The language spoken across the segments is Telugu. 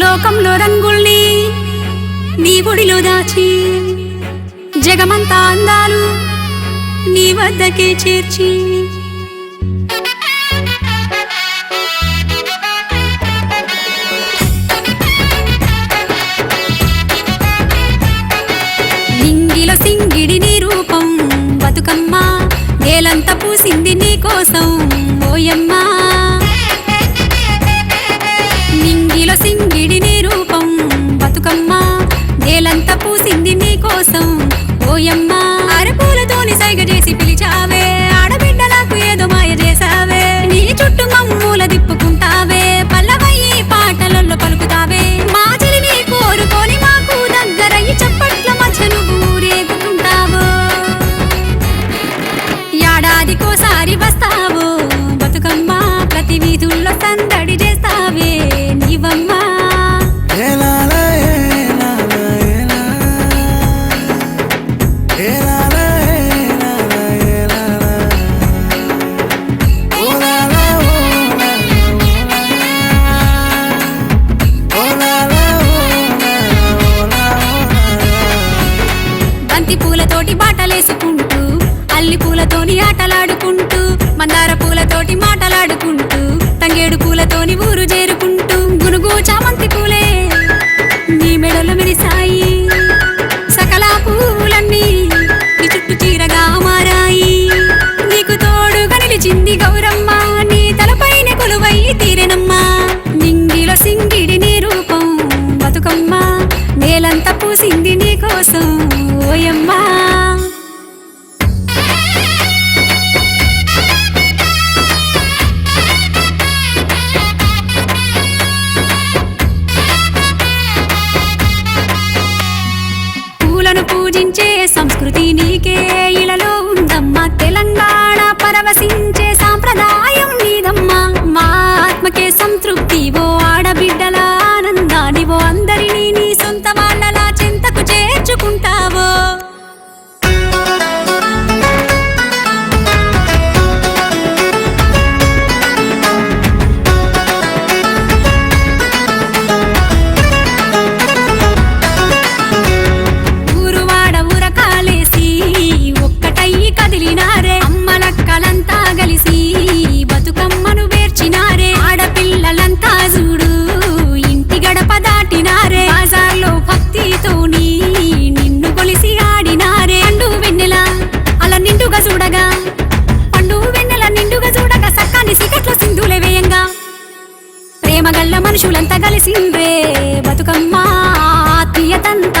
లోకంలో రంగుల్ని నీ ఒడిలో దాచి జగమంతా అందాలు నీ వద్దకే చేర్చి. నింగిల సింగిడి నీ రూపం బతుకమ్మ నేలంతా పూసింది నీ కోసం ఓయమ్మా. బతుకమ్మ నేలంతా పూసింది నీ కోసం ఓయమ్మా అరపూలతోని సైగ చేసి పిలిచావే. ఆడబిడ్డ నాకు ఏదో మాయ చేసావే నీ చుట్టూ మమ్మూల దిప్పుకుంటావే పల్లవయ్యి పాటలలో పలుకుతావే. మా చెలిని కోరుకొని మాకు దగ్గరయ్యి చప్పట్ల మధ్య నువ్వు ఊరేగుతుంటావు. ఏడాదికోసారి వస్తావు. బతుకమ్మ ప్రతి వీధుల్లో సందడి పూలతోటి బాటలేసుకుంటూ అల్లి పూలతోని ఆటలాడుకుంటూ మందార పూలతోటి మాటలాడుకుంటూ తంగేడు పూలతోని ఊరు చేరుకుంటూ నేలంతా పూసింది నీకోసం ఓయమ్మా. మనుషులంతా కలిసిందే బతుకమ్మ ఆత్మీయతంతా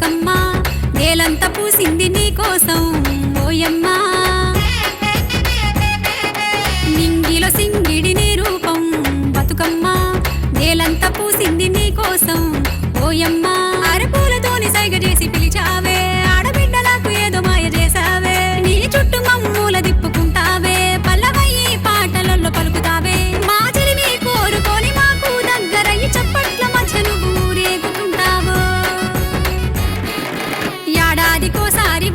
బతుకమ్మ నేలంతా పూసింది నీ కోసం ఓయమ్మా. నింగిలో సింగిడి నీ రూపం బతుకమ్మ నేలంతా పూసింది నీ కోసం ఓయమ్మా. వారికోసారి